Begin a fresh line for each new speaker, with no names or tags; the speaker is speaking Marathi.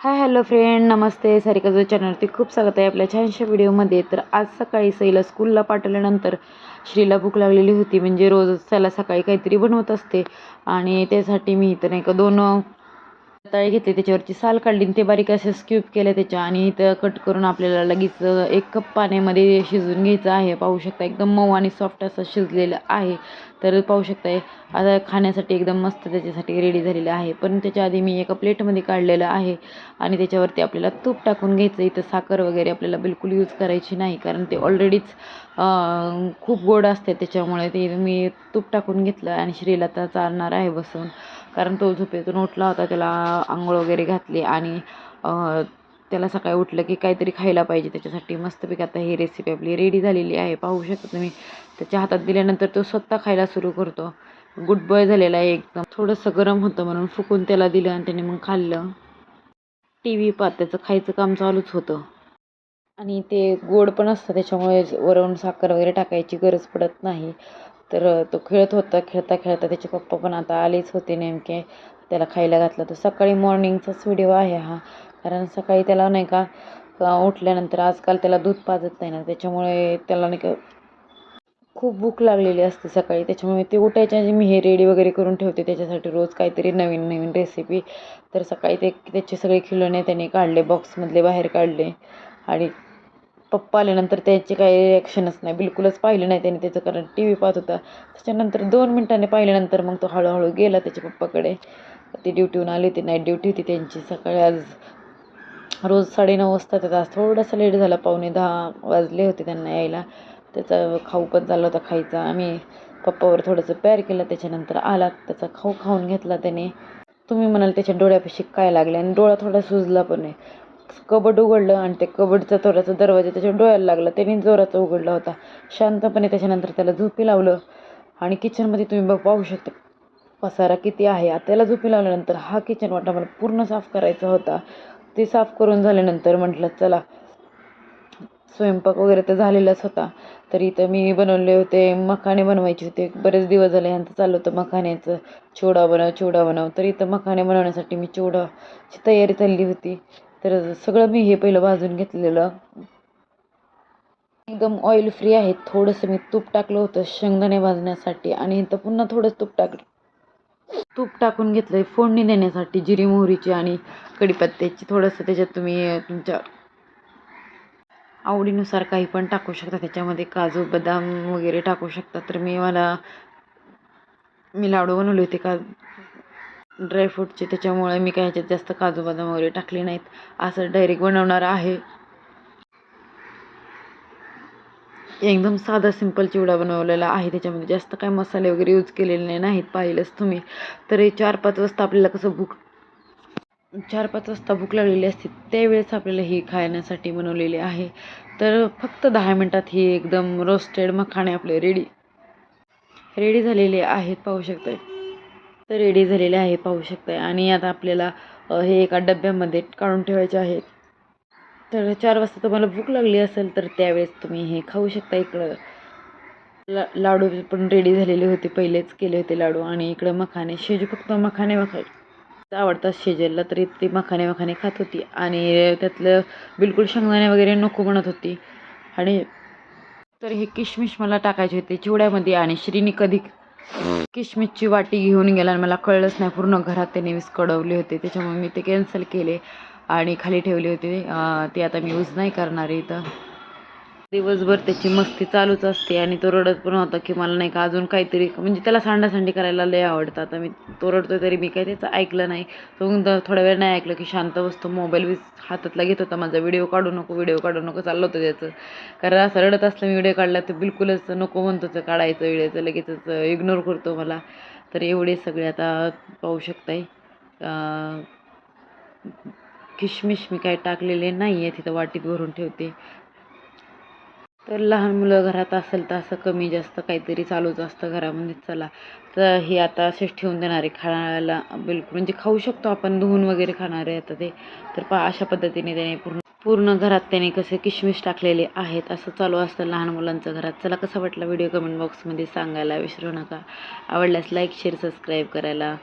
हाय हॅलो फ्रेंड नमस्ते. सारिकाचं चॅनलवरती खूप स्वागत आहे आपल्या छानशा व्हिडिओमध्ये. तर आज सकाळी सईला स्कूलला पाठवल्यानंतर श्रीला भूक लागलेली होती. म्हणजे रोज त्याला सकाळी काहीतरी बनवत असते. आणि त्यासाठी मी तर नाही का दोन तळे घेतले त्याच्यावरची साल काढली आणि ते बारीक असे स्क्यूब केले त्याच्या आणि इथं कट करून आपल्याला लगेच एक कप पाण्यामध्ये शिजून घ्यायचं आहे. पाहू शकता एकदम मऊ आणि सॉफ्ट असं शिजलेलं आहे. तर पाहू शकताय आता खाण्यासाठी एकदम मस्त त्याच्यासाठी रेडी झालेलं आहे. पण त्याच्या आधी मी एका प्लेटमध्ये काढलेलं आहे आणि त्याच्यावरती आपल्याला तूप टाकून घ्यायचं. इथं साखर वगैरे आपल्याला बिलकुल यूज करायची नाही कारण ते ऑलरेडीच खूप गोड असते. त्याच्यामुळे ते मी तूप टाकून घेतलं आणि श्रीला आता चालणार आहे बसून. कारण तो झोपेतून उठला होता त्याला आंघोळ वगैरे घातली आणि त्याला सकाळी उठलं की काहीतरी खायला पाहिजे त्याच्यासाठी. मस्तपैकी आता ही रेसिपी आपली रेडी झालेली आहे. पाहू शकता तुम्ही. त्याच्या हातात दिल्यानंतर तो स्वतः खायला सुरू करतो. गुड बॉय झालेला आहे एकदम. थोडंसं गरम होतं म्हणून फुकून त्याला दिलं आणि त्याने मग खाल्लं. टी व्ही पाहत त्याचं खायचं काम चालूच होतं. आणि ते गोड पण असतं त्याच्यामुळे वरून साखर वगैरे टाकायची गरज पडत नाही. तर तो खेळत होता खेळता खेळता त्याचे पप्पा पण आता आलेच होते नेमके. त्याला खायला घातलं तर सकाळी मॉर्निंगचाच व्हिडिओ आहे हा. कारण सकाळी त्याला नाही का उठल्यानंतर आजकाल त्याला दूध पाजत नाही ना. त्याच्यामुळे त्याला नाही का खूप भूक लागलेली असते सकाळी. त्याच्यामुळे ते उठायच्या आधी मी हे रेडी वगैरे करून ठेवते. त्याच्यासाठी रोज काहीतरी नवीन नवीन रेसिपी तर सकाळी ते त्याचे सगळे खिलोणे त्याने काढले बॉक्समधले बाहेर काढले. आणि पप्पा आल्यानंतर त्याचे काही रिॲक्शनच नाही. बिलकुलच पाहिलं नाही त्याने त्याचं कारण टी व्ही पाहत होता. त्याच्यानंतर दोन मिनटांनी पाहिल्यानंतर मग तो हळूहळू गेला त्याच्या पप्पाकडे. ती ड्युटीहून आली होती. नाईट ड्युटी होती त्यांची. सकाळी आज रोज साडेनऊ वाजता त्याचा आज थोडासा लेट झाला. पावणे दहा वाजले होते त्यांना यायला. त्याचा खाऊ पण चालला होता खायचा. आम्ही पप्पावर थोडंसं प्यार केलं. त्याच्यानंतर आला. त्याचा खाऊ खाऊन घेतला त्याने. तुम्ही म्हणाल त्याच्या डोळ्यापाशी काय लागले आणि डोळा थोडा सुजला पण आहे. कबड उघडलं आणि ते कबडचा थोडासा दरवाजा त्याच्या डोळ्याला लागला. त्याने जोराचा उघडला होता. शांतपणे त्याच्यानंतर त्याला झोपी लावलं. आणि किचनमध्ये तुम्ही बघ पाहू शकता. पसारा किती आहे. त्याला झोपी लावल्यानंतर हा किचन वाटा मला पूर्ण साफ करायचा होता. ते साफ करून झाल्यानंतर म्हटलं चला स्वयंपाक वगैरे तर झालेलाच होता. तर इथं मी बनवले होते मखाने बनवायचे होते. बरेच दिवस झाले ह्यांचं चाललं होतं मखाण्याचं. चिवडा बनव चिवडा बनव. तर इथं मखाणे बनवण्यासाठी मी चिवडाची तयारी चालली होती. तर सगळं मी हे पहिलं भाजून घेतलेलं. एकदम ऑइल फ्री आहे. थोडंसं मी तूप टाकलं होतं शेंगदाणे भाजण्यासाठी आणि इथं पुन्हा थोडंसं तूप टाकलं. तूप टाकून घेतलं आहे फोडणी देण्यासाठी जिरी मोहरीची आणि कढीपत्त्याची. थोडंसं त्याच्यात तुम्ही तुमच्या आवडीनुसार काही पण टाकू शकता. त्याच्यामध्ये काजू बदाम वगैरे टाकू शकता. तर मी मला मी लाडू बनवले होते का ड्रायफ्रूटचे त्याच्यामुळे मी काय ह्याच्यात जास्त काजू बदाम वगैरे टाकले नाहीत. असं डायरेक्ट बनवणार आहे. एकदम साधा सिंपल चिवडा बनवलेला आहे. त्याच्यामध्ये जास्त काय मसाले वगैरे यूज केलेले नाहीत पाहिलंच तुम्ही. तर हे चार पाच वाजता आपल्याला कसं भूक चार पाच वाजता भूक लागलेली असते त्यावेळेस आपल्याला ही खाण्यासाठी बनवलेली आहे. तर फक्त दहा मिनटात ही एकदम रोस्टेड मखाणे आपले रेडी रेडी झालेले आहेत पाहू शकता तर रेडी झालेले आहे पाहू शकताय. आणि आता आपल्याला हे एका डब्यामध्ये काढून ठेवायचे आहेत तर चार वाजता तुम्हाला भूक लागली असेल तर त्यावेळेस तुम्ही हे खाऊ शकता इकडं. ला लाडू पण रेडी झालेले होते पहिलेच केले होते लाडू. आणि इकडं मखाने शेजू फक्त मखाने मखाने आवडतात शेजेलला तरी ती मखाने मखाने खात होती. आणि त्यातलं बिलकुल शेंगदाणे वगैरे नको म्हणत होती. आणि तर हे किशमिश मला टाकायचे होते चिवड्यामध्ये. आणि श्रीनी कधी किशमिशची वाटी घेऊन गेला आणि मला कळलंच नाही. पूर्ण घरात त्याने विस्कडवले होते. त्याच्यामुळे मी ते कॅन्सल केले आणि खाली ठेवले होते. ते आता मी यूज नाही करणार इथं. दिवसभर त्याची मस्ती चालूच असते आणि तो रडत पण होता की मला नाही का अजून काहीतरी म्हणजे त्याला सांडासांडी करायला लय आवडतं. आता मी तो रडतोय तरी मी काही त्याचं ऐकलं नाही. तो थोड्या वेळ नाही ऐकलं की शांत बसतो. मोबाईल वीज हातातला घेत होता माझा. व्हिडिओ काढू नको व्हिडिओ काढू नको. चाललं होतं त्याचं. कारण असं रडत असलं मी व्हिडिओ काढला तर बिलकुलच नको म्हणतो काढायचं व्हिडिओचं लगेचच इग्नोर करतो मला. तर एवढे सगळे आता पाहू शकताय. किशमिश मी काय टाकलेले नाही आहे तिथं वाटीत भरून ठेवते. तर लहान मुलं घरात असेल तर असं कमी जास्त काहीतरी चालूच असतं घरामध्ये. चला तर हे आता असेच ठेवून देणारे खाण्याला बिलकुल म्हणजे खाऊ शकतो आपण धुवून वगैरे खाणारे आता ते. तर पा अशा पद्धतीने त्याने पूर्ण पूर्ण घरात त्याने कसे किशमिश टाकलेले आहेत असं चालू असतं लहान मुलांचं घरात. चला कसा वाटला व्हिडिओ कमेंट बॉक्समध्ये सांगायला विसरू नका. आवडल्यास लाईक शेअर सबस्क्राईब करायला